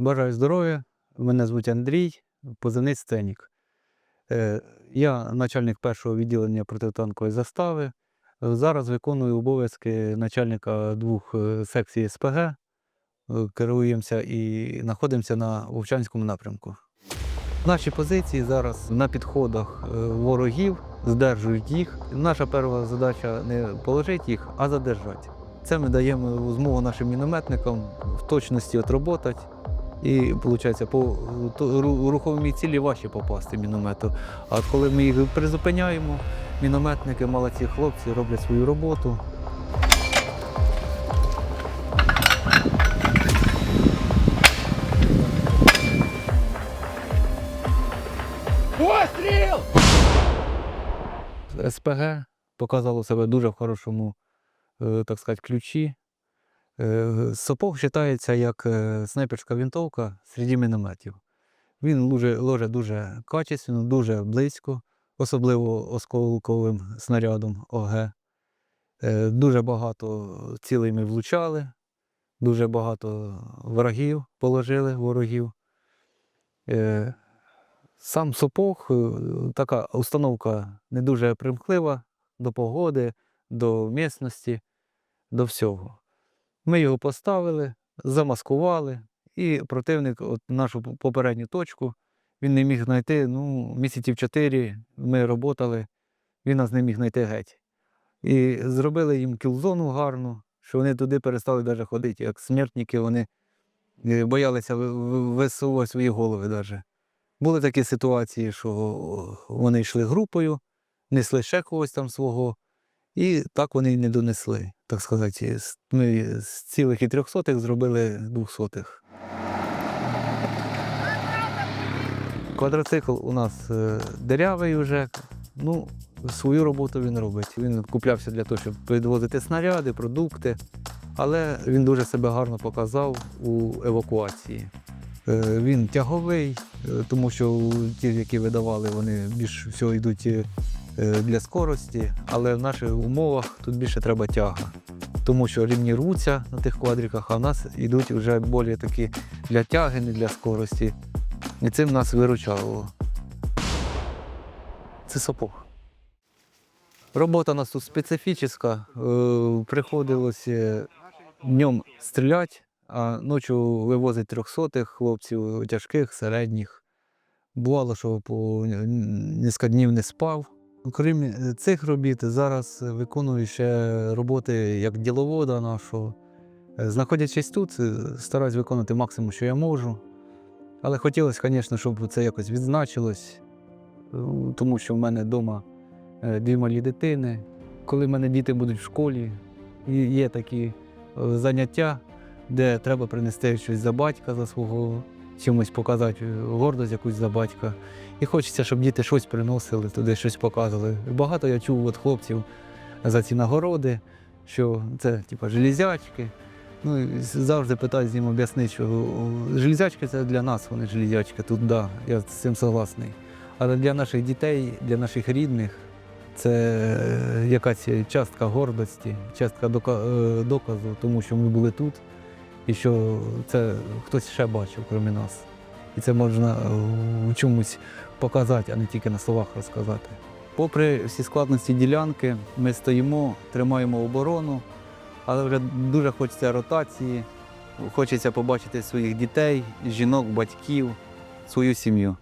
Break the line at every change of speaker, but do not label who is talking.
Бажаю здоров'я. Мене звуть Андрій, позивний Сценік. Е, Я начальник першого відділення протитанкової застави. Зараз виконую обов'язки начальника двох е, секцій СПГ. Е, Керуємося і знаходимося на Вовчанському напрямку. Наші позиції зараз на підходах ворогів, здержують їх. Наша перша задача не положити їх, а задержати. Це ми даємо змогу нашим мінометникам в точності отработати. І виходить, по руховій цілі важче попасти міномету. А коли ми їх призупиняємо, мінометники, молодці хлопці роблять свою роботу. СПГ показало себе дуже в хорошому, е, так сказати, ключі. Е, Сапог вважається як е, снайперська винтовка серед мінометів. Він ложить дуже качественно, дуже близько, особливо осколковим снарядом ОГ. Е, Дуже багато цілей ми влучали, дуже багато ворогів положили ворогів. Сам сапог, така установка не дуже примхлива до погоди, до місності, до всього. Ми його поставили, замаскували, і противник, от нашу попередню точку, він не міг знайти. Ну, місяців чотири ми працювали, він нас не міг знайти геть. І зробили їм кілзону гарну, що вони туди перестали навіть ходити. Як смертники, вони е, боялися ви- ви- висовувати свої голови. Даже. Були такі ситуації, що вони йшли групою, несли ще когось там свого, і так вони не донесли, так сказати. Ми з цілих і трьохсотих зробили двохсотих. Квадроцикл у нас е, дерявий вже. Ну, свою роботу він робить. Він куплявся для того, щоб підвозити снаряди, продукти, але він дуже себе гарно показав у евакуації. Е, Він тяговий, е, тому що ті, які видавали, вони більш всього йдуть для скорості, але в наших умовах тут більше треба тяга. Тому що рівні рвуться на тих квадриках, а в нас йдуть вже більш такі для тяги, не для скорості. І цим нас виручало. Це сапог. Робота у нас тут специфічна. Е, Приходилось е, днем стріляти, а ночі вивозить трьохсотих хлопців, тяжких, середніх. Бувало, що по кілька днів не спав. Крім е, цих робіт, зараз виконую ще роботи як діловода нашого. Е, Знаходячись тут, е, стараюсь виконувати максимум, що я можу. Але хотілося, звісно, щоб це якось відзначилось, е, тому що в мене вдома дві малі дитини. Коли в мене діти будуть в школі, є такі е, заняття, де треба принести щось за батька, за свого, чимось показати е, гордость якусь за батька. І хочеться, щоб діти щось приносили туди, щось показували. Багато я чув від хлопців за ці нагороди, що це типа железячки. Ну, і завжди питаюсь їм об'яснити, що железячки це для нас, вони железячки, тут да, я з цим согласний. Але для наших дітей, для наших рідних це е, якась частка гордості, частка е, доказу, тому що ми були тут, і що це хтось ще бачив, крім нас. І це можна е, в чомусь показати, а не тільки на словах розказати. Попри всі складності ділянки, ми стоїмо, тримаємо оборону, але вже дуже хочеться ротації, хочеться побачити своїх дітей, жінок, батьків, свою сім'ю.